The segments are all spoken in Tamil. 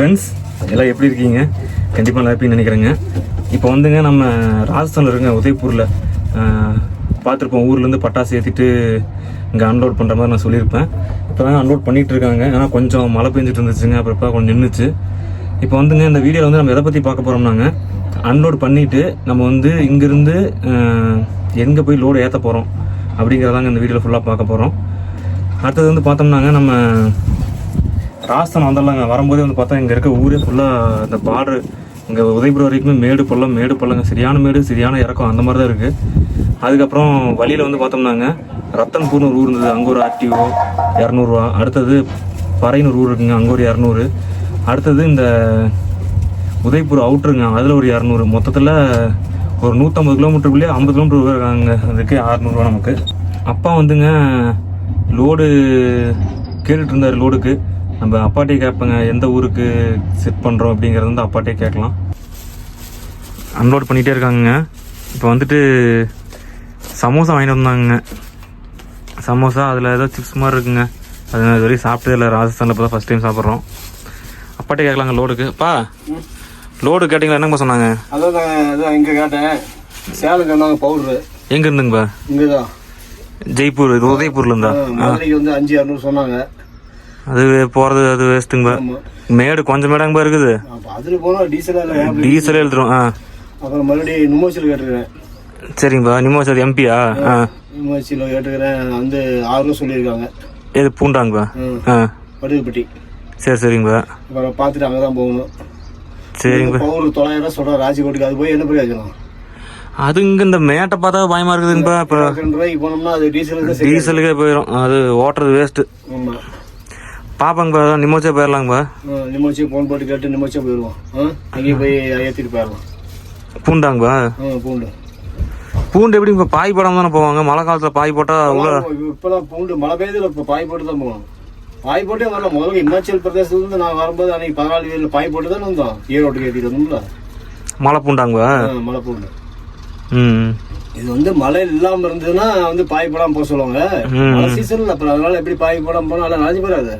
ஃப்ரெண்ட்ஸ் எல்லாம் எப்படி இருக்கீங்க? கண்டிப்பாக நல்லா இருப்பீங்கன்னு நினைக்கிறேங்க. இப்போ வந்துங்க நம்ம ராஜஸ்தானில் இருங்க உதய்பூரில். பார்த்துருப்போம் ஊர்லேருந்து பட்டாசு ஏற்றிட்டு இங்கே அன்லோட் பண்ணுற மாதிரி நான் சொல்லியிருப்பேன். இப்போ தான் அன்லோட் பண்ணிகிட்டு இருக்காங்க. ஏன்னா கொஞ்சம் மழை பெஞ்சிட்டு இருந்துச்சுங்க. அப்புறம் இப்போ கொஞ்சம் நின்றுச்சு இப்போ வந்துங்க இந்த வீடியோவில் வந்து நம்ம எதை பற்றி பார்க்க போகிறோம்னாங்க அன்லோட் பண்ணிவிட்டு நம்ம வந்து இங்கேருந்து எங்கே போய் லோடு ஏற்ற போகிறோம் அப்படிங்கிறதாங்க இந்த வீடியோவில் ஃபுல்லாக பார்க்க போகிறோம் அடுத்தது வந்து பார்த்தோம்னாங்க நம்ம ராஜஸ்தான் வந்துடலாங்க வரும்போதே வந்து பார்த்தா இங்கே இருக்க ஊரே ஃபுல்லாக இந்த பார்டர் இங்கே உதயபுரம் வரைக்குமே மேடு பள்ளம் மேடு பள்ளங்க. சரியான மேடு சரியான இறக்கம் அந்த மாதிரி தான் இருக்குது அதுக்கப்புறம் வழியில் வந்து பார்த்தோம்னாங்க ரத்தன்பூர்னு ஒரு ஊர் இருந்தது. அங்கே ஒரு ஆர்டிஓ இரநூறுவா. அடுத்தது பறையனூர் ஊர் இருக்குங்க அங்கே ஒரு இரநூறு. அடுத்தது இந்த உதய்பூர் அவுட்ருங்க அதில் ஒரு இரநூறு. மொத்தத்தில் ஒரு நூற்றம்பது கிலோமீட்டருக்குள்ளேயே ஐம்பது கிலோமீட்டர் இருக்காங்க. அதுக்கு அறநூறுவா நமக்கு. அப்பா வந்துங்க லோடு கேட்டுட்டு இருந்தார் லோடுக்கு. நம்ம அப்பாட்டே கேட்பேங்க எந்த ஊருக்கு செட் பண்ணுறோம் அப்படிங்கிறது வந்து அப்பாட்டே கேட்கலாம். அன்லோட் பண்ணிகிட்டே இருக்காங்க இப்போ வந்துட்டு சமோசா வாங்கிட்டு வந்தாங்க சமோசா அதில் ஏதோ சிப்ஸ் மாதிரி இருக்குங்க. அது இது வரைக்கும் சாப்பிட்டதே இல்லை ராஜஸ்தானில் இப்போ தான் ஃபஸ்ட் டைம் சாப்பிட்றோம். அப்பாட்டே கேட்கலாங்க லோடுக்கு பா லோடு கேட்டிங்களா? என்னங்க சொன்னாங்க? அதான் அதான் இங்கே கேட்டேன். சேலம் சொன்னாங்க பவுட்ரு எங்கே இருந்துங்கப்பா? இங்கே தான் ஜெய்ப்பூர் இது உதய்பூர்ல இருந்தா? வந்து அஞ்சு இரநூறு சொன்னாங்க. அது போகிறது அது வேஸ்ட்டுங்கப்பா ஆமாம் மேடு கொஞ்சம் மேடாங்கப்பா இருக்குது. அதில் போனால் டீசல் டீசல் எழுதுறோம் ஆ. அப்புறம் மறுபடியும் நுமோச்சியில் கேட்டுக்கிறேன் சரிங்கப்பா சார் எம்பியா ஆ? நுமோச்சியில் கேட்டுக்கிறேன் வந்து ஆறுரூவா சொல்லியிருக்காங்க. எது பூண்டாங்கப்பா ஆ. வடுகுப்பட்டி சரி சரிங்கப்பா அப்புறம் பார்த்துட்டு அங்கே தான் போகணும். சரிங்கப்பா பவுர் தொள்ளாயிரம் சொல்கிறேன் ராஜகோட்டுக்கு. அது போய் என்ன பிரயோஜனம்? அது இங்கே இந்த மேட்டை பார்த்தா பயமா இருக்குதுங்கப்பா இப்போ. போனோம்னா அது டீசலுக்கு டீசலுக்கே போயிடும் அது ஓட்டுறது வேஸ்ட்டு ஆமாம் பாப்பாங்கப்பா நிம்மோச்சே போயிடலாங்கப்பா நிம்மோச்சியை ஃபோன் போட்டு கேட்டு நிம்மோச்சியாக போயிடுவோம். அங்கேயே போய் ஏற்றிட்டு போயிடலாம். பூண்டாங்கப்பா ஆ பூண்டு. பூண்டு எப்படிங்கப்பா பாய் போடாம தானே போவாங்க? மழை காலத்தில் பாய் போட்டால் உள்ள பூண்டு மழை பெய்யுதுல இப்போ பாய் போட்டு தான் போவோம் பாய் போட்டே வரல முதல்ல இமாச்சல் பிரதேசத்துல இருந்து நான் வரும்போது அன்னைக்கு பதினாலு வேல பாய் போட்டு தான் வந்தோம் ஈரோட்டுக்கு ஏற்றிட்டு வந்தோம்ல. மழை பூண்டாங்கப்பா ஆ, மழை பூண்டு. ம். இது வந்து மழை இல்லாம இருந்ததுன்னா வந்து பாய் போடாம போக சொல்லுவாங்க. மழை சீசன்ல அப்புறம் அதனால எப்படி பாய் போடாம போனா நல்லா நாளைக்கு போறாது.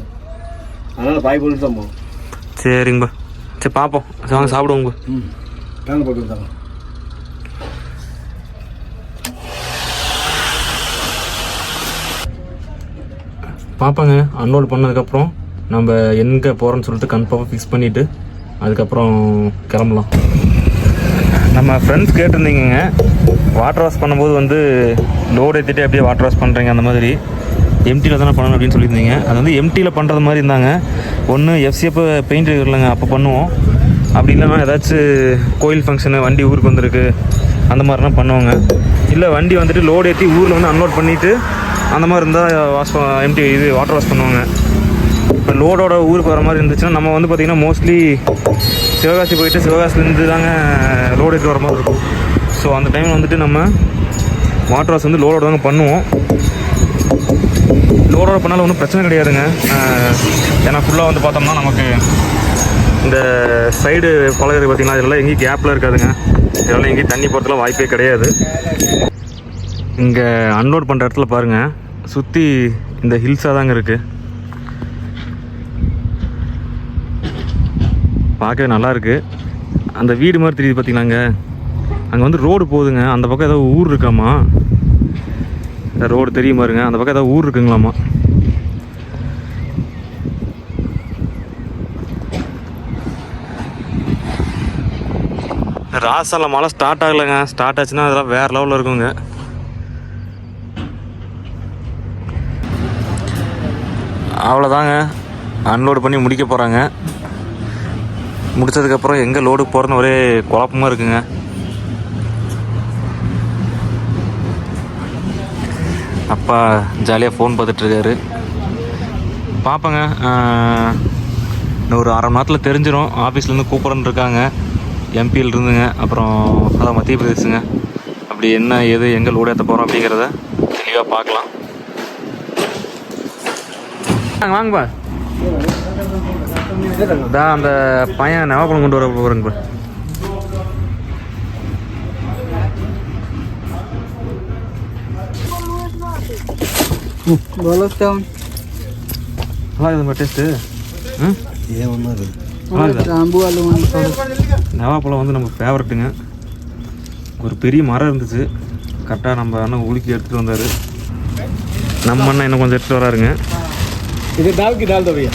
அதனால பாய் போட்டு தான் போவோம் சரிங்கப்பா. சரி பார்ப்போம். சரி வாங்க சாப்பிடுவோங்க ம். டேங்க் போட்டு விட்டாங்க பார்ப்பாங்க அன்லோட் பண்ணதுக்கப்புறம் நம்ம எங்கே போகிறோன்னு சொல்லிட்டு கன்ஃபார்மாக ஃபிக்ஸ் பண்ணிவிட்டு அதுக்கப்புறம் கிளம்பலாம். நம்ம ஃப்ரெண்ட்ஸ் கேட்டிருந்தீங்க வாட்டர் வாஷ் பண்ணும்போது வந்து லோடு ஏற்றிட்டு அப்படியே வாட்டர் வாஷ் பண்ணுறீங்க அந்த மாதிரி. எம்டியில் தானே பண்ணணும் அப்படின்னு சொல்லியிருந்தீங்க. அது வந்து எம்டியில் பண்ணுறது மாதிரி இருந்தாங்க. ஒன்று எஃப்சிஎப்போ பெயிண்ட் இல்லைங்க அப்போ பண்ணுவோம். அப்படி இல்லைன்னா ஏதாச்சும் கோயில் ஃபங்க்ஷனு வண்டி ஊருக்கு வந்திருக்கு அந்த மாதிரிலாம் பண்ணுவாங்க. இல்லை வண்டி வந்துட்டு லோடு ஏற்றி ஊரில் வந்து அன்லோட் பண்ணிவிட்டு அந்த மாதிரி இருந்தால் வாஷ் எம்டி இது வாட்டர் வாஷ் பண்ணுவாங்க. இப்போ லோடோட ஊருக்கு வர மாதிரி இருந்துச்சுன்னா நம்ம வந்து பார்த்திங்கன்னா மோஸ்ட்லி சிவகாசி போயிட்டு சிவகாசிலேருந்து தாங்க லோடு எடுத்து வர மாதிரி இருக்கும். ஸோ அந்த டைமில் வந்துட்டு நம்ம வாட்டர் வாஷ் வந்து லோடோட தாங்க பண்ணுவோம். லோடோட பண்ணாலும் ஒன்றும் பிரச்சனை கிடையாதுங்க. ஏன்னா ஃபுல்லாக வந்து பார்த்தோம்னா நமக்கு இந்த சைடு பழகிறது பார்த்தீங்கன்னா இதெல்லாம் எங்கேயும் கேப்பில் இருக்காதுங்க. இதெல்லாம் எங்கேயும் தண்ணி போகிறதுலாம் வாய்ப்பே கிடையாது. இங்கே அன்லோட் பண்ணுற இடத்துல பாருங்கள் சுற்றி இந்த ஹில்ஸாக தாங்க இருக்குது பார்க்கவே நல்லாயிருக்கு அந்த வீடு மாதிரி தெரியுது பார்த்தீங்களாங்க. அங்கே வந்து ரோடு போகுதுங்க. அந்த பக்கம் ஏதோ ஊர் இருக்காமா? ரோடு தெரியும் பாருங்க. அந்த பக்கம் ஏதாவது ஊர் இருக்குங்களாமா? ராசால மழை ஸ்டார்ட் ஆகலைங்க. ஸ்டார்ட் ஆச்சுன்னா அதெல்லாம் வேறு லெவலில் இருக்குங்க. அவ்வளோதாங்க அன்லோடு பண்ணி முடிக்க போகிறாங்க முடித்ததுக்கப்புறம் எங்கே லோடு போகிறதுன்னு ஒரே குழப்பமாக இருக்குங்க. அப்பா ஜாலியாக ஃபோன் பார்த்துட்ருக்காரு. பார்ப்பேங்க இன்னும் ஒரு அரை மணி நேரத்தில் தெரிஞ்சிடும் ஆஃபீஸ்லேருந்து கூப்பிட்றன்னு இருக்காங்க எம்பியில் இருந்துங்க. அப்புறம் அதான் மத்திய பிரதேசுங்க. அப்படி என்ன எது எங்கே லோடு ஏற்ற போகிறோம் அப்படிங்கிறத தெளிவாக பார்க்கலாம். வாங்கப்பா தான் அந்த பையன் நவாப்பழம் கொண்டு வர বলো কেমন ভালো তোমার டேஸ்ட் அம்பு அலுவலகம் நவாப்பழம் வந்து நம்ம ஃபேவரட்டுங்க ஒரு பெரிய மரம் இருந்துச்சு கரெக்டாக நம்ம அண்ணன் உலுக்கி எடுத்துகிட்டு வந்தார் நம்ம அண்ணன் இன்னும் கொஞ்சம் எடுத்துகிட்டு வராருங்க இது டால்கி டால் தவியா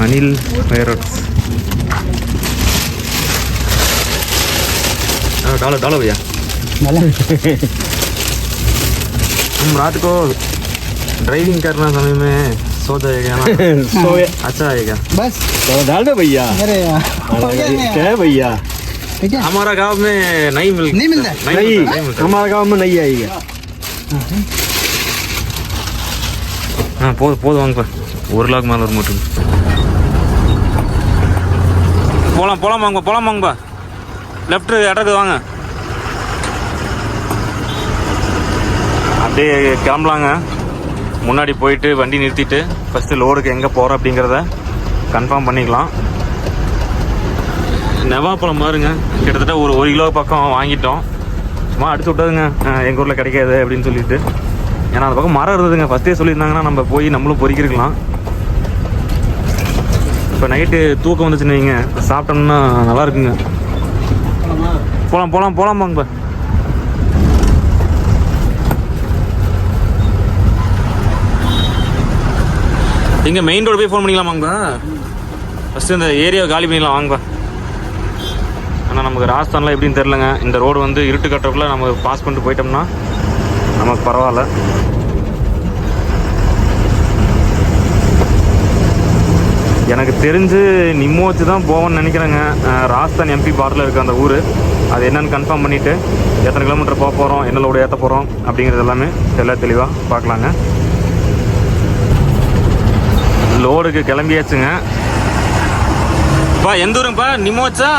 அனில் ஃபைரோட்ஸ் டாலர் டாலர் பையா நல்லா हम रात को ड्राइविंग करना समय में सो जाएगा ना सोया अच्छा आएगा बस तो डाल दो भैया अरे यार हो गया नहीं क्या है भैया ठीक है हमारा गांव में नहीं मिल नहीं मिलता? नहीं नहीं मिलता, नहीं मिलता हमारे गांव में नहीं आएगा ஆ போதும் போதும் வாங்கப்பா ஒரு லாக் மேலே ஒரு மூட்டு போகலாம் போகலாம் வாங்கப்பா போகலாம் வாங்கப்பா லெஃப்ட் இடத்துக்கு வாங்க அப்படியே கிளம்பலாங்க. முன்னாடி போயிட்டு வண்டி நிறுத்திட்டு ஃபஸ்ட்டு லோடுக்கு எங்கே போகிறோம் அப்படிங்கிறத கன்ஃபார்ம் பண்ணிக்கலாம். நெவாப்பழம் பாருங்க. கிட்டத்தட்ட ஒரு ஒரு கிலோ பக்கம் வாங்கிட்டோம். சும்மா அடிச்சு விட்டதுங்க. எங்கள் ஊரில் கிடைக்காது அப்படின்னு சொல்லிட்டு. ஏன்னா அந்த பக்கம் மரம் இருந்ததுங்க. ஃபஸ்ட்டே சொல்லியிருந்தாங்கன்னா நம்ம போய் நம்மளும் பொறிக்கிருக்கலாம். இப்போ நைட்டு தூக்கம் வந்துச்சுன்னு வைங்க. சாப்பிட்டோம்னா நல்லா இருக்குங்க. போகலாம் போகலாம் போகலாம் எங்கே மெயின் ரோடு போய் ஃபோன் பண்ணிக்கலாமாங்க ஃபஸ்ட்டு இந்த ஏரியாவை காலி பண்ணிடலாம் வாங்கப்பா ஆனால் நமக்கு ராஜஸ்தான்லாம் எப்படின்னு தெரிலங்க இந்த ரோடு வந்து இருட்டு கட்டுறதுக்குள்ளே நம்ம பாஸ் பண்ணிட்டு போயிட்டோம்னா நமக்கு பரவாயில்ல. எனக்கு தெரிஞ்சு நிம்மோச்சு தான் போவோம்னு நினைக்கிறேங்க. ராஜஸ்தான் எம்பி பார்ட்டில் இருக்குது அந்த ஊர். அது என்னென்னு கன்ஃபார்ம் பண்ணிவிட்டு எத்தனை கிலோமீட்டர் போக போகிறோம் என்ன லோடு ஏற்ற போகிறோம் அப்படிங்கிறது எல்லாமே எல்லாம் தெளிவாக பார்க்கலாங்க. லோடுக்கு கிளம்பியாச்சுங்க. பா எந்த ஊருங்கப்பா? நிம்மோச்சா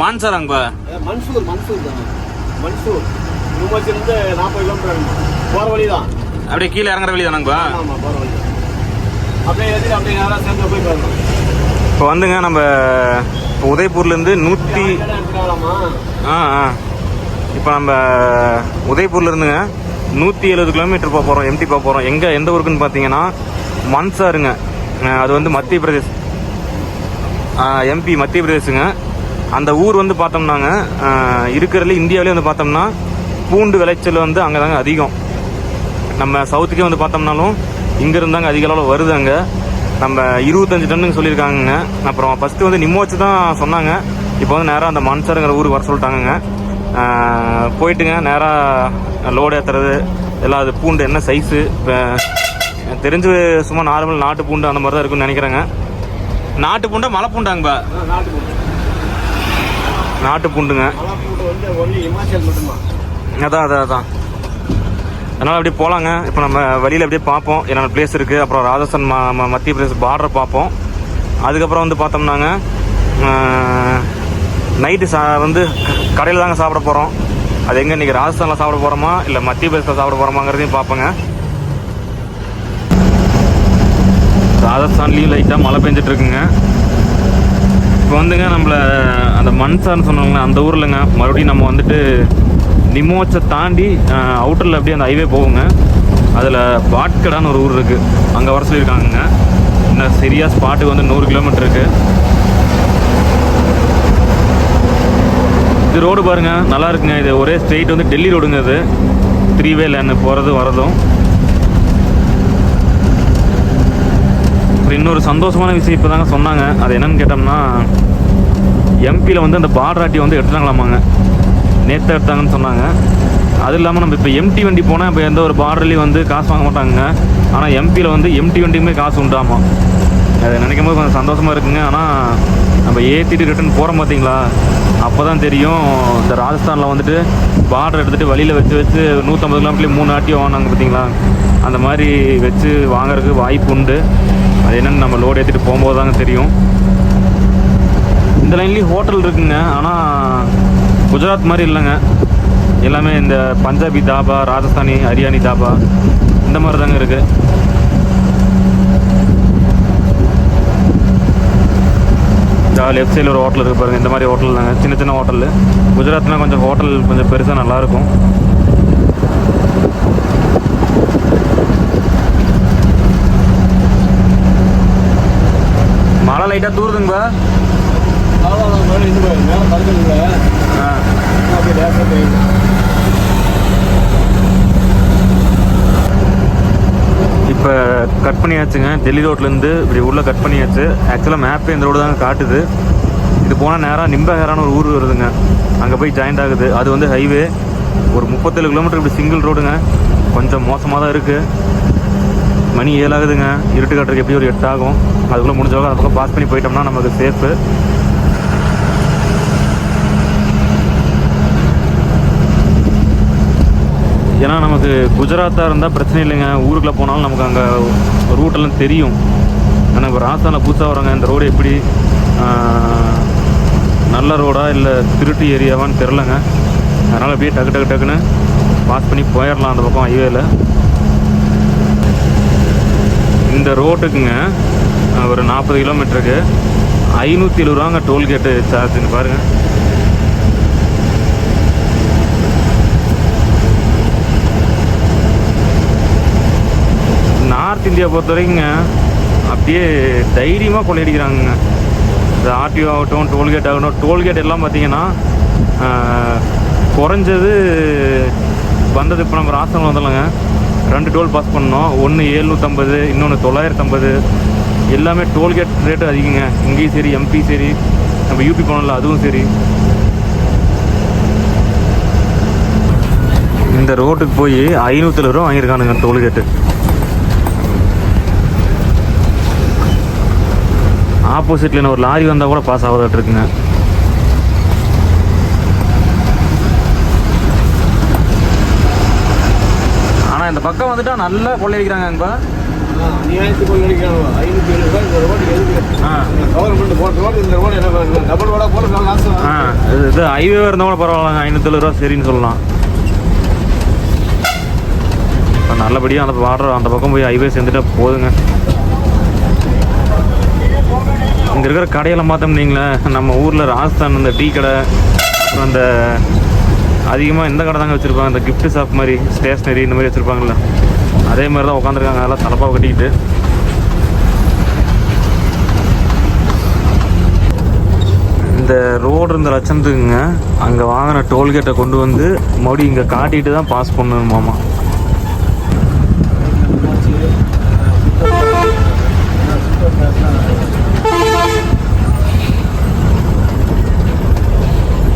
மான்சாராங்கப்பா? மன்சூர் மன்சூர் தான். மன்சூர். இருந்து நாற்பது கிலோமீட்டர் போகிற வழி தான் அப்படியே கீழே இறங்குற வழி தானாங்கப்பா ஆமாம் போகிற வழி. அப்படியே ஏற்றி அப்படியே நேராக சேர்ந்து போய் பாருங்க இப்போ வந்துங்க நம்ம உதய்பூர்லேருந்து நூற்றி ஆ ஆ. இப்போ நம்ம உதய்பூர்ல இருந்துங்க நூற்றி எழுபது கிலோமீட்டர் போக போகிறோம் எம்டி போக போகிறோம் எங்கே எந்த ஊருக்குன்னு பார்த்தீங்கன்னா மன்சாருங்க. அது வந்து மத்திய பிரதேஷ். எம்பி மத்திய பிரதேஷுங்க. அந்த ஊர் வந்து பார்த்தோம்னாங்க இருக்கிறதுல இந்தியாவிலே வந்து பார்த்தோம்னா பூண்டு விளைச்சல் வந்து அங்கே தாங்க அதிகம். நம்ம சவுத்துக்கே வந்து பார்த்தோம்னாலும் இங்கேருந்தாங்க அதிக அளவில் வருது அங்கே நம்ம இருபத்தஞ்சு டன்னுங்க சொல்லியிருக்காங்கங்க. அப்புறம் ஃபஸ்ட்டு வந்து நிம்மோச்சு தான் சொன்னாங்க. இப்போ வந்து நேராக அந்த மன்சருங்கிற ஊருக்கு வர சொல்லிட்டாங்கங்க. போயிட்டுங்க நேராக லோடு ஏற்றுறது எல்லாம் அது பூண்டு என்ன சைஸு எனக்கு தெரிஞ்சு சும்மா நார்மல் நாட்டு பூண்டு அந்த மாதிரி தான் இருக்குன்னு நினைக்கிறேங்க. நாட்டு பூண்டா மலை பூண்டாங்கப்பா நாட்டு பூண்டு. நாட்டு பூண்டுங்க. அதான் அதான் அதான். அதனால் அப்படியே போகலாங்க இப்போ நம்ம வழியில் அப்படியே பார்ப்போம். என்னென்ன பிளேஸ் இருக்குது அப்புறம் ராஜஸ்தான் ம மத்திய பிரதேஷ் பார்டர் பார்ப்போம். அதுக்கப்புறம் வந்து பார்த்தோம்னாங்க நைட்டு சா வந்து கடையில் தாங்க சாப்பிட போகிறோம் அது எங்கே இன்றைக்கி ராஜஸ்தானில் சாப்பிட போகிறோமா இல்லை மத்திய பிரதேசத்தில் சாப்பிட போகிறோமாங்கிறதையும் பார்ப்போங்க. ராஜஸ்தான்லேயும் லைட்டாக மழை பெஞ்சிட்டு இருக்குங்க இப்போ வந்துங்க நம்மள அந்த மன்சார்னு சொன்னாங்க அந்த ஊர்லங்க மறுபடியும் நம்ம வந்துட்டு நிமோச்சை தாண்டி அவுட்டரில் அப்படியே அந்த ஹைவே போகுங்க. அதில் பாட்கடான்னு ஒரு ஊர் இருக்குது அங்கே வர சொல்லியிருக்காங்கங்க. இன்னும் சரியாக ஸ்பாட்டுக்கு வந்து நூறு கிலோமீட்டர் இருக்குது இது ரோடு பாருங்க நல்லா இருக்குங்க. இது ஒரே ஸ்ட்ரெயிட் வந்து டெல்லி ரோடுங்க இது. த்ரீ வே லேன் போகிறது வரதும் அப்புறம் இன்னொரு சந்தோஷமான விஷயம் இப்போ தாங்க சொன்னாங்க. அது என்னன்னு கேட்டோம்னா எம்பியில் வந்து அந்த பார்டராட்டி வந்து எடுத்துட்டாங்களாமாங்க. நேற்று எடுத்தாங்கன்னு சொன்னாங்க. அது இல்லாமல் நம்ம இப்போ எம்டி வண்டி போனால் இப்போ எந்த ஒரு பார்டர்லேயும் வந்து காசு வாங்க மாட்டாங்க ஆனால் எம்பியில் வந்து எம்டி வண்டிக்குமே காசு உண்டாமா? அதை நினைக்கும் போது கொஞ்சம் சந்தோஷமாக இருக்குங்க. ஆனால் நம்ம ஏற்றிட்டு ரிட்டர்ன் போகிறோம் பார்த்தீங்களா அப்போ தான் தெரியும் இந்த ராஜஸ்தானில் வந்துட்டு பார்டர் எடுத்துகிட்டு வழியில் வச்சு வச்சு நூற்றம்பது கிலோமீட்டர்லேயே மூணு ஆட்டியும் வாங்கினாங்க பார்த்தீங்களா அந்த மாதிரி வச்சு வாங்குறதுக்கு வாய்ப்பு உண்டு. அது என்னன்னு நம்ம லோடு ஏற்றிட்டு போகும்போது தாங்க தெரியும். இந்த லைன்லேயும் ஹோட்டல் இருக்குங்க. ஆனால் குஜராத் மாதிரி இல்லைங்க. எல்லாமே இந்த பஞ்சாபி தாபா ராஜஸ்தானி ஹரியானி தாபா இந்த மாதிரி தாங்க இருக்குது லெஃப்ட் சைடில் ஒரு ஹோட்டல் இருக்குது பாருங்கள் இந்த மாதிரி ஹோட்டல் தாங்க. சின்ன சின்ன ஹோட்டல் குஜராத்னா கொஞ்சம் ஹோட்டல் கொஞ்சம் பெருசாக நல்லாயிருக்கும் லைட்டாக தூருதுங்களா இப்போ கட் பண்ணியாச்சுங்க. டெல்லி ரோட்லேருந்து இப்படி உள்ளே கட் பண்ணியாச்சு. ஆக்சுவலாக மேப்பே இந்த ரோடு தாங்க காட்டுது. இது போனால் நேராக நிம்பஹேரான்னு ஒரு ஊர் வருதுங்க. அங்கே போய் ஜாயிண்ட் ஆகுது. அது வந்து ஹைவே ஒரு முப்பத்தேழு கிலோமீட்டர் இப்படி சிங்கிள் ரோடுங்க கொஞ்சம் மோசமாக தான் இருக்குது மணி ஏழாகுதுங்க. இருட்டு காட்டுறதுக்கு எப்படி ஒரு எட்டாகும்? அதுக்குள்ளே முடிஞ்சவங்க அந்த பக்கம் பாஸ் பண்ணி போயிட்டோம்னா நமக்கு சேஃபு ஏன்னா நமக்கு குஜராத்தாக இருந்தால் பிரச்சனை இல்லைங்க. ஊருக்குள்ளே போனாலும் நமக்கு அங்கே ரூட்டெல்லாம் தெரியும். ஆனால் இப்போ ராஜஸ்தானில் புதுசாக வராங்க இந்த ரோடு எப்படி நல்ல ரோடா இல்லை திருட்டு ஏரியாவான்னு தெரிலங்க அதனால் அப்படியே டக்கு டக்கு டக்குன்னு பாஸ் பண்ணி போயிடலாம் அந்த பக்கம் ஹைவேல இந்த ரோட்டுக்குங்க ஒரு நாற்பது கிலோமீட்டருக்கு ஐநூற்றி எழுபது ரூபாங்க டோல்கேட்டு சார்ஜுன்னு பாருங்கள் நார்த் இந்தியா பொறுத்த வரைக்குங்க அப்படியே தைரியமாக கொள்ளையடிக்கிறாங்க இந்த ஆர்டிஓ ஆகட்டும் டோல்கேட் ஆகட்டும் டோல்கேட் எல்லாம் பார்த்தீங்கன்னா குறைஞ்சது வந்தது இப்போ நம்ம ராசனம் வந்துடலங்க. ரெண்டு டோல் பாஸ் பண்ணோம் ஒன்று ஏழ்நூற்றம்பது இன்னொன்று தொள்ளாயிரத்தம்பது எல்லாமே டோல்கேட் ரேட்டு அதிகங்க. இங்கேயும் சரி எம்பி சரி நம்ம யூபி போனோம்ல அதுவும் சரி. இந்த ரோட்டுக்கு போய் ஐநூற்றி ரூபா வாங்கியிருக்கானுங்க டோல்கேட்டு. ஆப்போசிட்ல ஒரு லாரி வந்தால் கூட பாஸ் ஆகாதாட்டு இருக்குங்க. ஆனால் இந்த பக்கம் வந்துட்டால் நல்லா கொள்ளையடிக்கிறாங்க இப்போ அநியாயத்துக்கு ஐநூற்றி ரூபாய் இந்த ரோடு எதுக்கு ஆ கவர்மெண்ட் போட்ட ரோடு இந்த ரோடு என்ன டபுள் போட இது- இது ஹைவே இருந்தால் கூட பரவாயில்லங்க. ஐநூற்றி ரூபா சரின்னு சொல்லலாம். இப்போ நல்லபடியாக அந்த வாட்டர் அந்த பக்கம் போய் ஹைவே சேர்ந்துட்டா போதுங்க. இங்கே இருக்கிற கடையெல்லாம் பார்த்தோம்னீங்களே நம்ம ஊரில் ராஜஸ்தான் இந்த டீ கடை அப்புறம் அந்த அதிகமாக இந்த கடை தாங்க வச்சுருப்பாங்க. இந்த கிஃப்ட் ஷாப் மாதிரி ஸ்டேஷ்னரி இந்த மாதிரி வச்சுருப்பாங்கல்ல. அதே மாதிரி தான் உட்காந்துருக்காங்க எல்லாம் தலப்பாக கட்டிக்கிட்டு. இந்த ரோடு இருந்த லட்சத்துக்குங்க அங்கே வாங்கின டோல்கேட்டை கொண்டு வந்து மறுபடியும் இங்கே காட்டிட்டு தான் பாஸ் பண்ணணுமாமா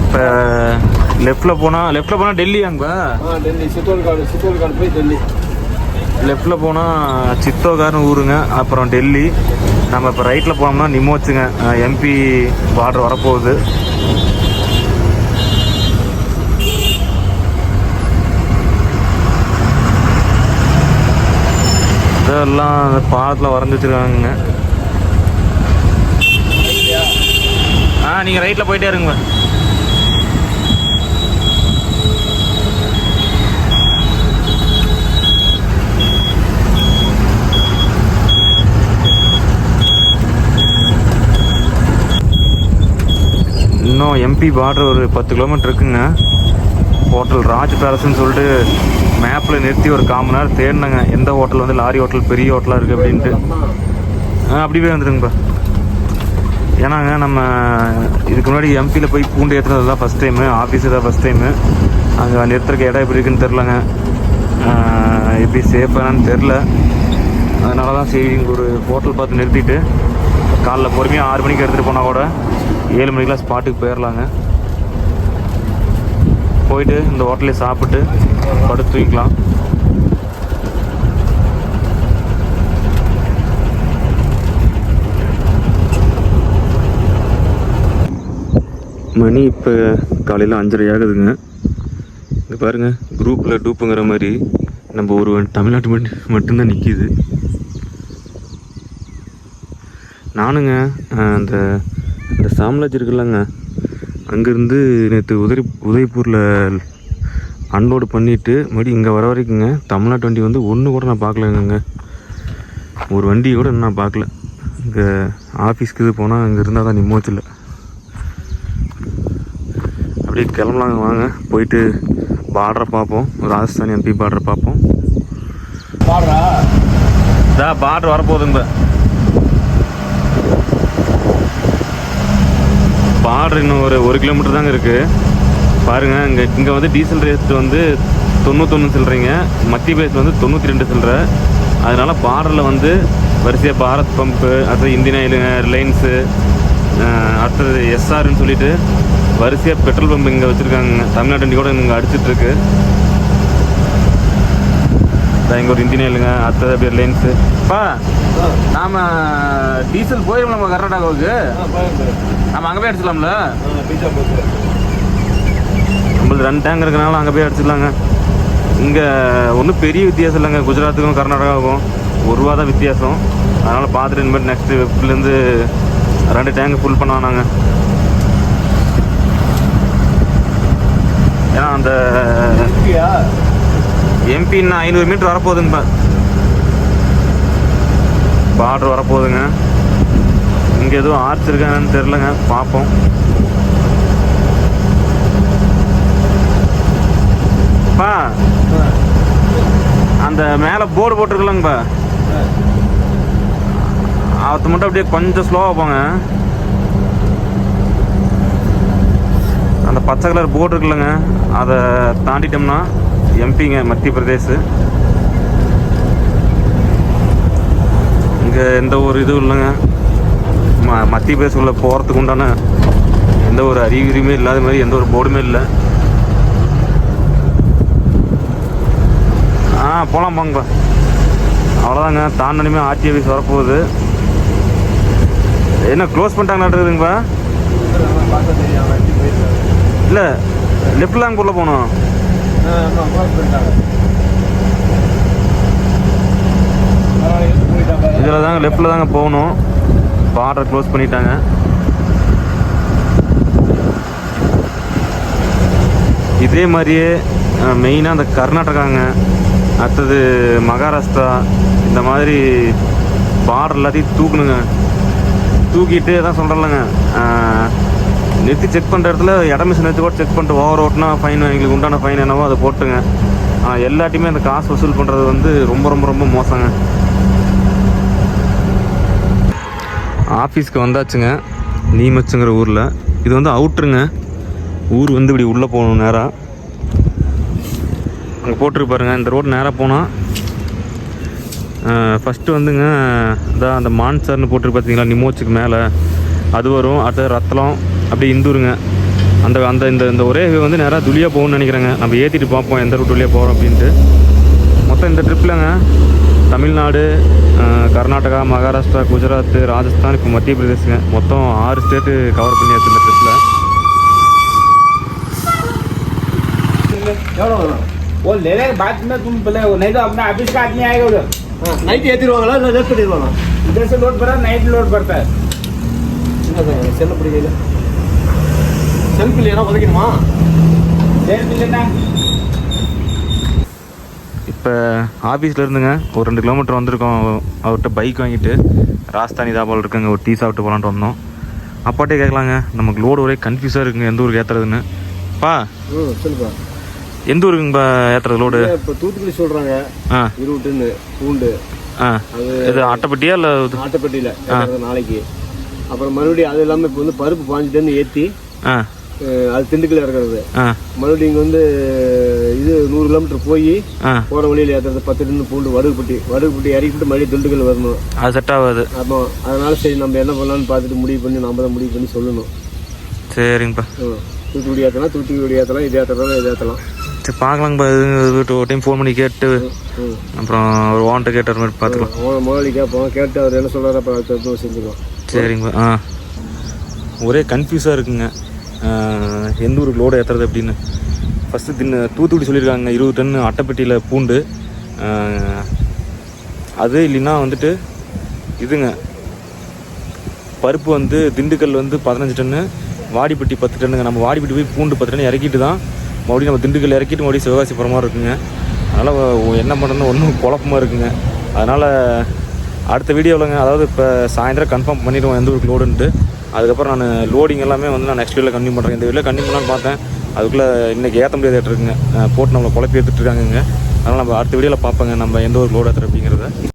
இப்போ லெஃப்டில் போனால் லெஃப்டில் போனால் டெல்லி அங்கே? டெல்லி. சித்தோர்காடு சித்தோர்காடு போய் டெல்லி. லெஃப்டில் போனால் சித்தோகார்னு ஊருங்க அப்புறம் டெல்லி. நம்ம இப்போ ரைட்டில் போனோம்னா நிமோச்சுங்க எம்பி பார்டர் வரப்போகுது. இதெல்லாம் அந்த பாதத்தில் வரைஞ்சி வச்சுருக்காங்க ஆ நீங்கள் ரைட்டில் போயிட்டே இருங்க. இன்னும் எம்பி பார்டர் ஒரு பத்து கிலோமீட்டர் இருக்குங்க. ஹோட்டல் ராஜ் பேலஸ்ன்னு சொல்லிட்டு மேப்பில் நிறுத்தி ஒரு கால் நேரம் தேடினாங்க. எந்த ஹோட்டல் வந்து லாரி ஹோட்டல் பெரிய ஹோட்டலாக இருக்குது அப்படின்ட்டு. ஆ அப்படி போய் வந்துடுங்கப்பா. ஏன்னாங்க நம்ம இதுக்கு முன்னாடி எம்பியில் போய் பூண்டு ஏற்றுனது தான் ஃபஸ்ட் டைமு ஆஃபீஸு தான் ஃபஸ்ட் டைமு அங்கே நிறுத்துறக்கு இடம் எப்படி இருக்குன்னு தெரிலங்க எப்படி சேஃபானு தெரில அதனால தான் சரி ஒரு ஹோட்டல் பார்த்து நிறுத்திட்டு காலைல பொறுமையாக ஆறு மணிக்கு எடுத்துகிட்டு போனால் கூட ஏழு மணிக்கெலாம் ஸ்பாட்டுக்கு போயிடலாங்க போயிட்டு இந்த ஹோட்டலே சாப்பிட்டு படுத்து தூங்கிக்கலாம். மணி இப்போ காலையில் அஞ்சரை ஆகுதுங்க. இங்கே பாருங்கள் குரூப்பில் டூப்புங்கிற மாதிரி நம்ம ஒரு தமிழ்நாட்டு மட்டும் மட்டும்தான் நிற்கிது நானுங்க அந்த இந்த சாம்ராஜ் இருக்குல்லங்க. அங்கேருந்து நேற்று உதய் உதய்பூரில் அன்லோடு பண்ணிவிட்டு மறுபடியும் இங்கே வர வரைக்குங்க. தமிழ்நாட்டு வண்டி வந்து ஒன்று கூட நான் பார்க்கலங்க ஒரு வண்டி கூட இன்னும் நான் பார்க்கல. இங்கே ஆஃபீஸ்க்கு இது போனால் அங்கே இருந்தால் தான் நிம்மோச்சில்லை அப்படியே கிளம்பலாங்க வாங்க. போயிட்டு பார்டரை பார்ப்போம். ராஜஸ்தான் எம்பி பார்டரை பார்ப்போம். பாடுறா இதா பார்டர் வரப்போகுதுங்க பார்டர் இன்னும் ஒரு ஒரு கிலோமீட்டர் தாங்க இருக்குது பாருங்கள் இங்கே இங்கே வந்து டீசல் ரேட் வந்து தொண்ணூத்தொன்று சில்லறைங்க மத்திய பேஸ் வந்து தொண்ணூற்றி ரெண்டு சில்லற அதனால பார்டரில் வந்து வரிசையாக பாரத் பம்பு அடுத்தது இந்தியன் ஆயிலுங்க ரிலையன்ஸு அடுத்தது எஸ்ஆர்னு சொல்லிட்டு வரிசையாக பெட்ரோல் பம்பு இங்கே வச்சுருக்காங்க. தமிழ்நாட்டு வண்டி கூட இங்கே அடிச்சிட்ருக்கு. இங்கே ஒரு இந்தியன் ஆயிலுங்க அடுத்தது அப்படியே ரிலையன்ஸு பா நாம டீசல் போயிடும் நம்ம கர்நாடகாவுக்கு. நம்ம அங்கே போய் அடிச்சிடலாம்ல? நம்மளது ரெண்டு டேங்க் இருக்கனால அங்கே போய் அடிச்சிடலாங்க. இங்கே ஒன்றும் பெரிய வித்தியாசம் இல்லைங்க. குஜராத்துக்கும் கர்நாடகாவுக்கும் ஒரு ரூபா தான் வித்தியாசம். அதனால் பார்த்துட்டு இனிமேல் நெக்ஸ்ட்டு வெப்லேருந்து ரெண்டு டேங்க் ஃபுல் பண்ண வேணாங்க. ஏன்னா அந்த எம்பி இன்னும் ஐநூறு மீட்டர் இப்போ பார்டர் வரப்போகுதுங்க. இங்கே எதுவும் ஆர்ச் இருக்காங்கன்னு தெரிலங்க பார்ப்போம் பா. அந்த மேலே போர்டு போட்டிருக்கலங்கப்பா அது மட்டும் அப்படியே கொஞ்சம் ஸ்லோவாக போங்க. அந்த பச்சை கலர் போர்டு இருக்குல்லங்க. அதை தாண்டிட்டோம்னா எம்பிங்க மத்திய பிரதேஷ் இங்கே எந்த ஒரு இதுவும் இல்லைங்க. ம மத்திய பிரதேஷ் போகிறதுக்கு உண்டான எந்த ஒரு அறிகுறியுமே இல்லாத மாதிரி எந்த ஒரு போர்டுமே இல்லை. ஆ போகலாம் போங்கப்பா அவ்வளோதாங்க தாண்டனிமே ஆர்டி ஆஃபீஸ் வரப்போகுது. என்ன க்ளோஸ் பண்ணிட்டாங்களாட்டுருக்குதுங்கப்பா இல்லை லெஃப்ட் லாங் போகணும் இதில் தாங்க லெஃப்டில் தாங்க போகணும். பார்டர் க்ளோஸ் பண்ணிட்டாங்க. இதே மாதிரியே மெயினாக அந்த கர்நாடகாங்க அடுத்தது மகாராஷ்டிரா இந்த மாதிரி பார்டர் எல்லாத்தையும் தூக்கணுங்க தூக்கிட்டு தான் சொல்கிறலங்க நிறுத்தி செக் பண்ணுற இடத்துல இடம் மிஷின் வச்சு கூட செக் பண்ணிட்டு ஓவர் ஓட்டினா ஃபைன் எங்களுக்கு உண்டான ஃபைன் என்னவோ அதை போட்டுங்க ஆனால் எல்லாத்தையுமே அந்த காசு வசூல் பண்ணுறது வந்து ரொம்ப ரொம்ப ரொம்ப மோசங்க. ஆஃபீஸ்க்கு வந்தாச்சுங்க. நீமச்சுங்கிற ஊரில். இது வந்து அவுட்ருங்க ஊர் வந்து இப்படி உள்ளே போகணும் நேராக அங்கே போட்டிருக்கு பாருங்கள் இந்த ரோடு நேராக போனால் ஃபஸ்ட்டு வந்துங்க இதான் அந்த மான்சர்னு போட்டிருக்கு பார்த்தீங்களா நிமோச்சுக்கு மேலே. அது வரும். அடுத்தது ரத்தலம் அப்படியே இந்தூருங்க. அந்த அந்த இந்த இந்த ஒரே வந்து நேராக துளியாக போகணும்னு நினைக்கிறேங்க. நம்ம ஏற்றிட்டு பார்ப்போம் எந்த ரூட் வழியாக போகிறோம் அப்படின்ட்டு. மொத்தம் இந்த ட்ரிப்பில்ங்க தமிழ்நாடு அஹ், கர்நாடகா மகாராஷ்டிரா குஜராத் ராஜஸ்தான் இப்போ மத்திய பிரதேசுங்க மொத்தம் ஆறு ஸ்டேட்டு கவர் பண்ணியாச்சு இந்த ட்ரிப்பில் எவ்வளோ வரும் वो ले ले बाद में तुम बोले नहीं तो अपना ऑफिस का आदमी आएगा उधर நைட் ஏற்றிடுவாங்களா இல்லை லெஃப்ட் பண்ணிடுவாங்களா इधर से लोड भरा नाइट लोड पड़ता है என்ன செல்ல பிடிக்கல செல்ஃப் இல்லையா உதைக்கணுமா देर मिलेना இப்போ ஆஃபீஸில் இருந்துங்க. ஒரு ரெண்டு கிலோமீட்டர் வந்திருக்கோம். அவர்கிட்ட பைக் வாங்கிட்டு ராஜஸ்தானி தாபால் இருக்குங்க. ஒரு டீ சாப்பிட்டு போகலான்ட்டு வந்தோம். அப்பாட்டே கேட்கலாங்க நமக்கு லோடு ஒரே கன்ஃபியூஸாக இருக்குங்க. எந்த ஊருக்கு ஏற்றுறதுன்னு பா. சொல்லுப்பா. எந்த ஊருக்குங்கப்பா ஏற்றுறது லோடு இப்போ தூத்துக்குடி சொல்கிறாங்க ஆ. இருபட்டுன்னு பூண்டு. ஆ. இது அட்டைப்பட்டியா இல்லை ஆட்டப்பட்டியில். நாளைக்கு. அப்புறம் மறுபடியும் அது இல்லாமல் இப்போ வந்து பருப்பு பாஞ்சிட்டு ஏற்றி ஆ. அது திண்டுக்கல்ல இருக்கிறது ஆ. மறுபடியும் இங்கே வந்து இது நூறு கிலோமீட்டர் போய் போகிற வழியில் ஏற்றுறது பத்து டன்னு பூண்டு வடுகுப்பட்டி வடுகுப்பட்டி இறக்கிட்டு மறுபடியும் திண்டுக்கல் வரணும். அது செட் ஆகாது. ஆமாம் அதனால சரி நம்ம என்ன பண்ணலாம்னு பார்த்துட்டு முடிவு பண்ணி நம்ம தான் முடிவு பண்ணி சொல்லணும். சரிங்கப்பா. தூத்துக்குடி ஏற்றலாம் தூத்துக்குடி ஏற்றலாம் இது ஏற்றலாம் இது ஏற்றலாம் சரி பார்க்கலாங்கப்பா. இது வீட்டு ஒரு டைம் ஃபோன் பண்ணி கேட்டு அப்புறம் ஒரு ஓன்ட்ட கேட்ட மாதிரி பார்த்துக்கலாம். முதலாளி கேட்போம். கேட்டு அவர் என்ன சொல்கிறாரு அப்புறம் செஞ்சுக்கலாம். சரிங்கப்பா. ஆ. ஒரே கன்ஃபியூஸாக இருக்குங்க. எந்த ஊருக்கு லோடு ஏற்றுறது அப்படின்னு? ஃபஸ்ட்டு தின்னு தூத்துக்குடி சொல்லியிருக்காங்க இருபது டன் அட்டைப்பெட்டியில் பூண்டு. அது இல்லைன்னா வந்துட்டு இதுங்க பருப்பு வந்து திண்டுக்கல் வந்து பதினஞ்சு டன்னு வாடிப்பட்டி பத்து டன்னுங்க நம்ம வாடிப்பட்டி போய் பூண்டு பத்து டன் இறக்கிட்டு தான் மறுபடியும் நம்ம திண்டுக்கல் இறக்கிட்டு மறுபடியும் சிவகாசி போகிற மாதிரி இருக்குங்க. அதனால் என்ன பண்ணுறதுன்னு ஒன்றும் குழப்பமாக இருக்குங்க. அதனால் அடுத்த வீடியோவிலங்க அதாவது இப்போ சாயந்தரம் கன்ஃபார்ம் பண்ணிடுவோம் எந்த ஊருக்கு லோடுன்ட்டு. அதுக்கப்புறம் நான் லோடிங் எல்லாமே வந்து நான் நெக்ஸ்ட் வீடியோவில் கண்டினியூ பண்ணுறேன் இந்த வீடியோ கண்டினியூ பண்ணலான்னு பார்த்தேன். அதுக்குள்ளே இன்றைக்கி ஏற்ற முடியாது இருக்குங்க. போட்டு நம்மளை குழப்பி எடுத்துட்டு இருக்காங்கங்க. அதனால் நம்ம அடுத்த வீடியோவில் பார்ப்போங்க நம்ம எந்த ஒரு லோடு ஏற்றுற அப்படிங்கிறத.